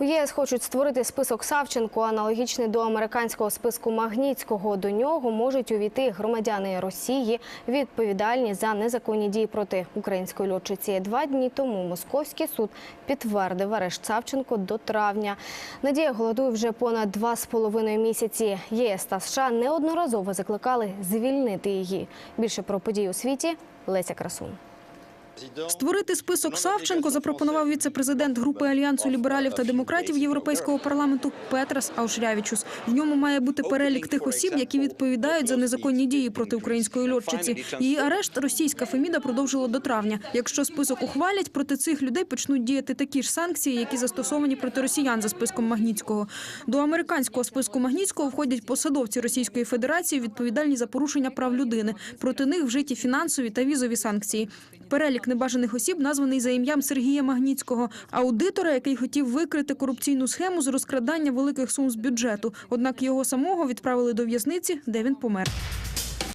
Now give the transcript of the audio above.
У ЄС хочуть створити список Савченко, аналогічний до американського списку Магнітського. До нього можуть увійти громадяни Росії, відповідальні за незаконні дії проти української льотчиці. Два дні тому московський суд підтвердив арешт Савченко до травня. Надія голодує вже понад два з половиною місяці. ЄС та США неодноразово закликали звільнити її. Більше про події у світі Леся Красун. Створити список Савченко запропонував віце-президент групи альянсу лібералів та демократів Європейського парламенту Петрас Аушрявічус. В ньому має бути перелік тих осіб, які відповідають за незаконні дії проти української льотчиці. Її арешт російська Феміда продовжила до травня. Якщо список ухвалять, проти цих людей почнуть діяти такі ж санкції, які застосовані проти росіян за списком Магнітського. До американського списку Магнітського входять посадовці Російської Федерації, відповідальні за порушення прав людини. Проти них вжиті фінансові та візові санкції. Перелік небажаних осіб названий за ім'ям Сергія Магнітського, аудитора, який хотів викрити корупційну схему з розкрадання великих сум з бюджету. Однак його самого відправили до в'язниці, де він помер.